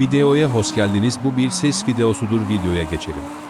Videoya hoş geldiniz. Bu bir ses videosudur. Videoya geçelim.